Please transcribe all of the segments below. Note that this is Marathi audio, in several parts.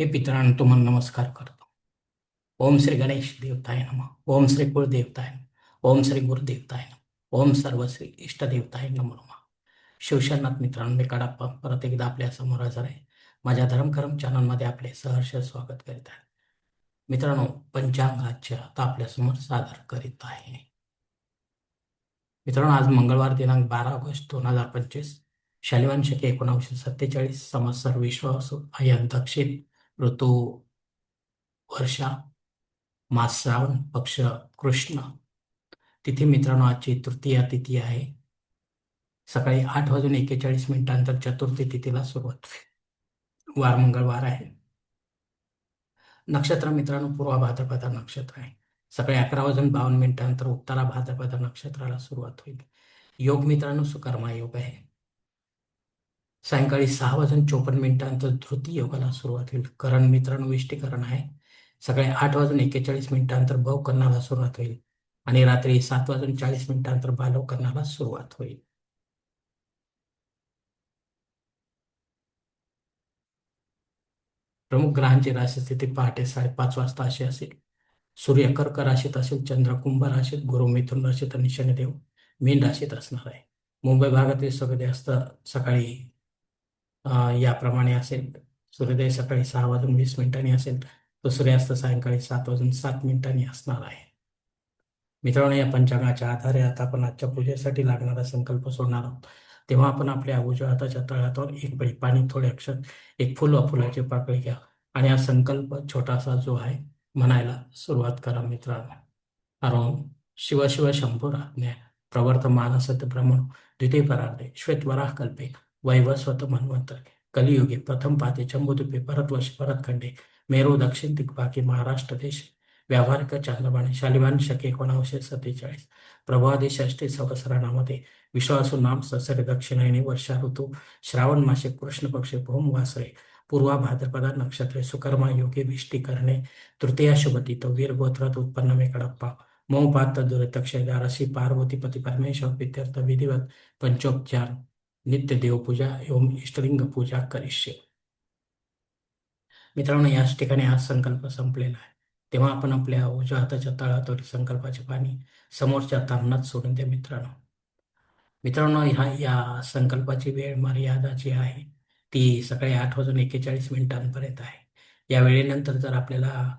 हे पितरांना तुम्हाला नमस्कार करतो. ओम श्री गणेश देवताय नम. ओम श्री कुळदेवताय नम. ओम श्री गुरुदेवताय नम. ओम सर्व श्री इष्टदेवताय नम नमा. शिवशरनाथ मित्रांनो मी कडाप्पा परत एकदा आपल्यासमोर हजर आहे. माझ्या धर्मकर्म चॅनलमध्ये आपले सहर्ष स्वागत करीत आहे. मित्रांनो पंचांगाच्या आता आपल्यासमोर सादर करीत आहे. मित्रांनो आज मंगळवार दिनांक बारा ऑगस्ट दोन हजार पंचवीस शालिवान शके एकोणावीसशे सत्तेचाळीस संवत्सर असो अयन दक्षिण ऋतू वर्षा मास श्रावण पक्ष कृष्ण. तिथे मित्रांनो आजची तृतीया तिथी आहे. सकाळी आठ वाजून एक्केचाळीस मिनिटांतर चतुर्थी तिथीला सुरुवात. होईल. वार मंगळवार आहे. नक्षत्र मित्रांनो पूर्व भाद्रपदा नक्षत्र आहे. सकाळी अकरा वाजून बावन्न मिनिटांतर उत्तरा भाद्रपदा नक्षत्राला सुरुवात होईल. योग मित्रांनो सुकर्मा योग आहे. सायंकाळी सहा वाजून चोपन्न मिनिटांतर धृती योगाला सुरुवात होईल. करण मित्रांनो विष्टीकरण आहे. सकाळी आठ वाजून एक्केचाळीस मिनिटांतर भव करणाला सुरुवात होईल आणि रात्री सात वाजून चाळीस मिनिटांतर बालव करणाला सुरुवात होईल. प्रमुख ग्रहांची राशीस्थिती पहाटे साडेपाच वाजता अशी असेल. सूर्य कर्क राशीत असेल चंद्र कुंभ राशीत गुरु मिथुन राशीत आणि शनिदेव मीन राशीत असणार आहे. मुंबई भागातील सगळे जास्त सकाळी याप्रमाणे असेल. सूर्योदय सकाळी सहा वाजून वीस मिनिटांनी असेल. तो सूर्यास्त सायंकाळी सात वाजून सात मिनिटांनी असणार आहे. मित्रांनो या पंचांगाच्या आधारे आता आपण आजच्या पूजेसाठी लागणारा संकल्प सोडणार आहोत. तेव्हा आपण आपल्या उजव्या हाताच्या तळ्यातवर एक बळी पाणी थोडे अक्षर एक फुल व फुलाची पाकळी घ्या. आणि हा संकल्प छोटासा जो आहे म्हणायला सुरुवात करा मित्रांनो. अरोम शिव शिव शंभुराज्ञा प्रवर्तमान सत ब्रह्मण द्वितीय परार्धे श्वेतवराह कल्पे. वैवस्वत मन्वंतर कलियुगे प्रथम पाते चंबुदुपे भरतवर्ष भरतखंडे मेरू दक्षिण दिग्भागी महाराष्ट्र देश. व्यावहारिक चांद्रमाने शालिवान शके एकोणावीसशे सत्तेचाळीस. प्रभादी षष्टी संवत्सरामध्ये विश्वासू नाम ससरे दक्षिणायने वर्षा ऋतू. श्रावण मासे कृष्ण पक्षे भौम वासरे. पूर्वा भाद्रपदा नक्षत्रे सुकर्मा योगे विष्टी करणे तृतीया शुभती तो वीर गोत्रात उत्पन्न मे कडप्पा मौ पात दुरितक्षय राशी पार्वती पती परमेश्वर पित्यर्थ विधिवत पंचोपचार. नित्य देवपूजा एवं इष्टलिंग पूजा करिष्ये. मित्रांनो याच ठिकाणी हा संकल्प संपलेला आहे. तेव्हा आपण आपल्या उजव्या हाताच्या तळातोरी संकल्पाचे पाणी समोरच्या तामणात सोडून द्या मित्रांनो. मित्रांनो ह्या या संकल्पाची वेळ मर्यादा जी आहे ती सकाळी आठ वाजून एक्केचाळीस मिनिटांपर्यंत आहे. या वेळेनंतर जर आपल्याला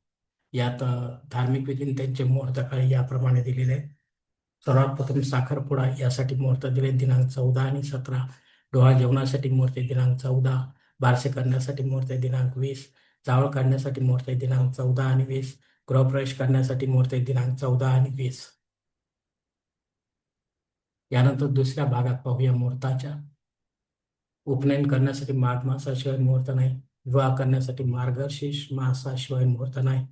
यात धार्मिक विधी त्यांचे मुहूर्तकाळ याप्रमाणे दिलेले आहे सर्वात प्रथम साखरपुडा यासाठी मुहूर्त दिले. दिनांक चौदा आणि सतरा डोहा जेवणासाठी मुहूर्त दिनांक चौदा बारसे करण्यासाठी मुहूर्त दिनांक वीस जावळ काढण्यासाठी मुहूर्त दिनांक चौदा आणि वीस गृहप्रवेश करण्यासाठी मुहूर्त दिनांक चौदा आणि वीस. यानंतर दुसऱ्या भागात पाहूया मुहूर्ताच्या. उपनयन करण्यासाठी माघ मासाशिवाय मुहूर्त नाही. विवाह करण्यासाठी मार्गशीर्ष मासाशिवाय मुहूर्त नाही.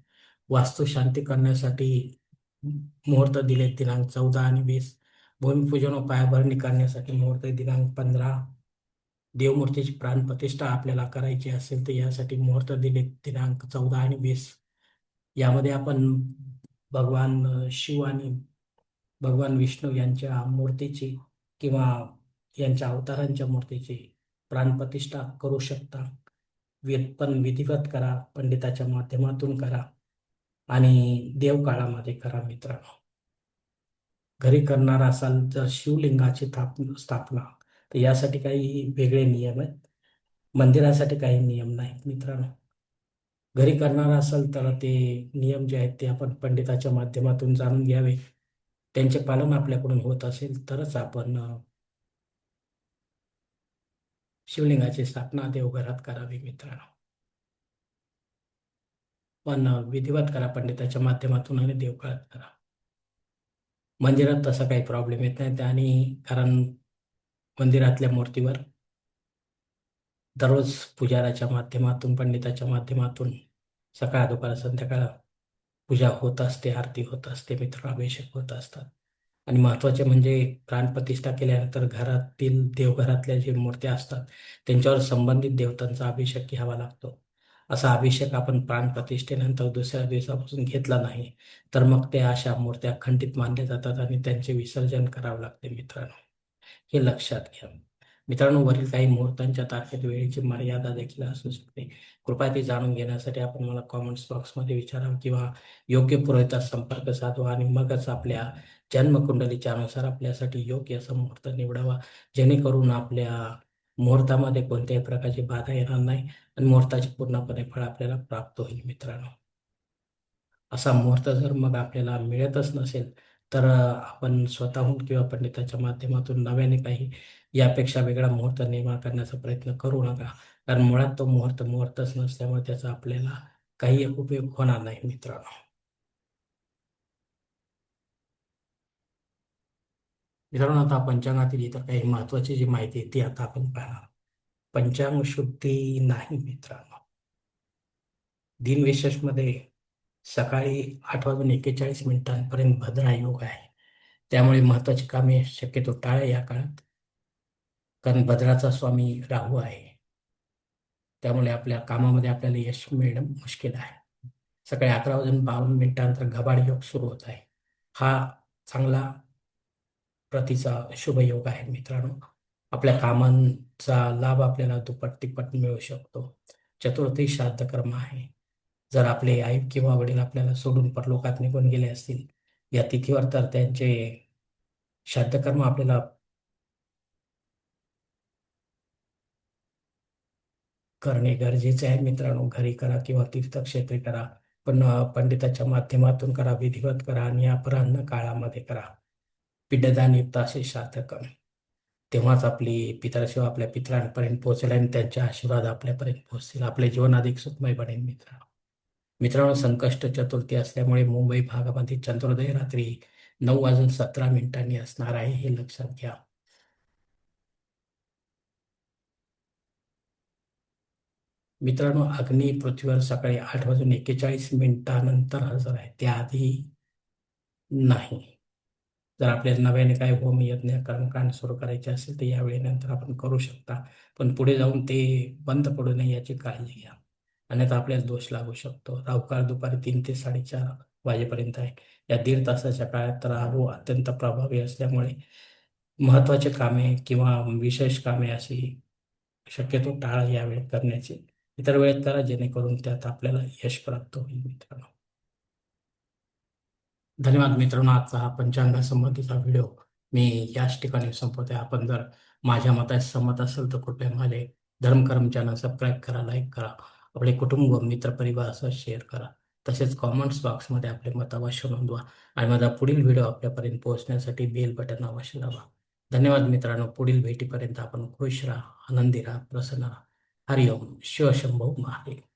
वास्तुशांती करण्यासाठी मुहूर्त दिले दिनांक चौदा आणि वीस. भूमिपूजन व पायाभरणी करण्यासाठी मुहूर्त दिनांक पंधरा. देवमूर्तीची प्राणप्रतिष्ठा आपल्याला करायची असेल तर यासाठी मुहूर्त दिले दिनांक चौदा आणि वीस. यामध्ये आपण भगवान शिव आणि भगवान विष्णू यांच्या मूर्तीची किंवा यांच्या अवतारांच्या मूर्तीची प्राणप्रतिष्ठा करू शकता. वेद पण विधिवत करा पंडिताच्या माध्यमातून करा. आणि देवकाळामध्ये करा मित्रांनो घरी करणार असाल तर शिवलिंगाची स्थापना. तर यासाठी काही वेगळे नियम आहेत. मंदिरासाठी काही नियम नाहीत मित्रांनो. घरी करणार असाल तर ते नियम जे आहेत ते आपण पंडिताच्या माध्यमातून जाणून घ्यावे. त्यांचे पालन आपल्याकडून होत असेल तरच आपण शिवलिंगाची स्थापना देवघरात करावी मित्रांनो. पण विधिवत करा पंडिताच्या माध्यमातून आणि देवकाळात करा. मंदिरात तसा काही प्रॉब्लेम येत नाही. आणि कारण मंदिरातल्या मूर्तीवर दररोज पुजाराच्या माध्यमातून पंडिताच्या माध्यमातून सकाळ दुपार संध्याकाळ पूजा होत असते आरती होत असते मित्र अभिषेक होत असतात. आणि महत्त्वाचे म्हणजे प्राणप्रतिष्ठा केल्यानंतर घरातील देवघरातल्या जे मूर्त्या असतात त्यांच्यावर संबंधित देवतांचा अभिषेक घ्यावा लागतो. असा अभिषेक आपण प्राणप्रतिष्ठेनंतर दुसऱ्या दिवसापासून घेतला नाही तर मग ते अशा मूर्त्या खंडित मानल्या जातात आणि त्यांचे विसर्जन करावे लागते मित्रांनो. हे लक्षात घ्या. मित्रांनो वरील काही मुहूर्तांच्या तारखेत वेळेची मर्यादा देखील असू शकते. कृपया ते जाणून घेण्यासाठी आपण मला कॉमेंट्स बॉक्समध्ये विचारावं किंवा योग्य पुरोहितात संपर्क साधवा आणि मगच आपल्या जन्मकुंडलीच्या अनुसार आपल्यासाठी योग्य असा मुहूर्त निवडावा जेणेकरून आपल्या मुहूर्तामध्ये कोणत्याही प्रकारची बाधा येणार नाही आणि मुहूर्ताचे पूर्णपणे फळ आपल्याला प्राप्त होईल मित्रांनो. असा मुहूर्त जर मग आपल्याला मिळतच नसेल तर आपण स्वतःहून किंवा पंडिताच्या माध्यमातून नव्याने काही यापेक्षा वेगळा मुहूर्त निर्माण करण्याचा प्रयत्न करू नका. कारण मुळात तो मुहूर्त मुहूर्तच नसल्यामुळे त्याचा आपल्याला काही उपयोग होणार नाही मित्रांनो. मित्रांनो आता पंचांगातील इतर काही महत्वाची जी माहिती आहे ती आता आपण पाहणार पंचांग शुद्धी नाही मित्रांनो. दिनविशेषमध्ये सकाळी आठ वाजून एक्केचाळीस मिनिटांपर्यंत भद्रा योग आहे. त्यामुळे महत्वाची कामे शक्यतो टाळे या काळात. कारण भद्राचा स्वामी राहू आहे. त्यामुळे आपल्या कामामध्ये आपल्याला यश मिळणं मुश्किल आहे. सकाळी अकरा वाजून बावन्न मिनिटांनंतर घबाड योग सुरू होत आहे. हा चांगला प्रतीचा शुभ योग आहे मित्रांनो. आपल्या कामांचा लाभ आपल्याला दुप्पट तिप्पट मिळू शकतो. चतुर्थी श्राद्ध कर्म आहे. जर आपले आई किंवा वडील आपल्याला सोडून परलोकात निघून गेले असतील या तिथीवर तर त्यांचे श्राद्ध कर्म आपल्याला करणे गरजेचे आहे मित्रांनो. घरी करा किंवा तीर्थक्षेत्री करा. पण पंडिताच्या माध्यमातून करा विधिवत करा आणि अपराह्न काळामध्ये करा. पिंडदान युक्त असे श्राद्धकर्म तेव्हाच आपली पितरशिव आपल्या पितरांपर्यंत पोहोचेल आणि त्यांचे आशीर्वाद आपल्यापर्यंत पोहोचतील. आपले जीवन अधिक सुखमय बनेल मित्रांनो. मित्रांनो संकष्ट चतुर्थी असल्यामुळे मुंबई भागामध्ये चंद्रोदय रात्री नऊ वाजून सतरा मिनिटांनी असणार आहे हे लक्षात घ्या. मित्रांनो अग्नी पृथ्वीवर सकाळी आठ वाजून एक्केचाळीस मिनिटानंतर हजर आहे. त्याआधी नाही. जर आपल्याला नव्याने काय होम यज्ञ कर्मकांड सुरू करायचे असेल तर यावेळी नंतर आपण करू शकता. पण पुढे जाऊन ते बंद पडू नये याची काळजी घ्या. अन्यथा आपल्याला दोष लागू शकतो. राहुकाळ दुपारी तीन ते साडेचार वाजेपर्यंत आहे. या दीड तासाच्या काळात राहू अत्यंत प्रभावी असल्यामुळे महत्त्वाचे कामे किंवा विशेष कामे अशी शक्यतो टाळा यावेळी करण्याची इतर वेळेत करा जेणेकरून त्यात आपल्याला यश प्राप्त होईल मित्रांनो. धन्यवाद मित्रांनो आजचा हा पंचांगासंबंधीचा व्हिडिओ मी याच ठिकाणी संपवते आपण जर माझ्या मताशी सहमत असेल तर कृपया माझे धर्मकर्म चॅनल सबस्क्राईब करा लाईक करा आपले कुटुंब मित्र परिवार असं शेअर करा. तसेच कॉमेंट्स बॉक्समध्ये आपले मत अवश्य नोंदवा आणि माझा पुढील व्हिडिओ आपल्यापर्यंत पोहोचण्यासाठी बेल बटन अवश्य दाबा. धन्यवाद मित्रांनो पुढील भेटीपर्यंत आपण खुश राहा आनंदी राहा प्रसन्न राहा. हरिओम शिवशंभू महादेव.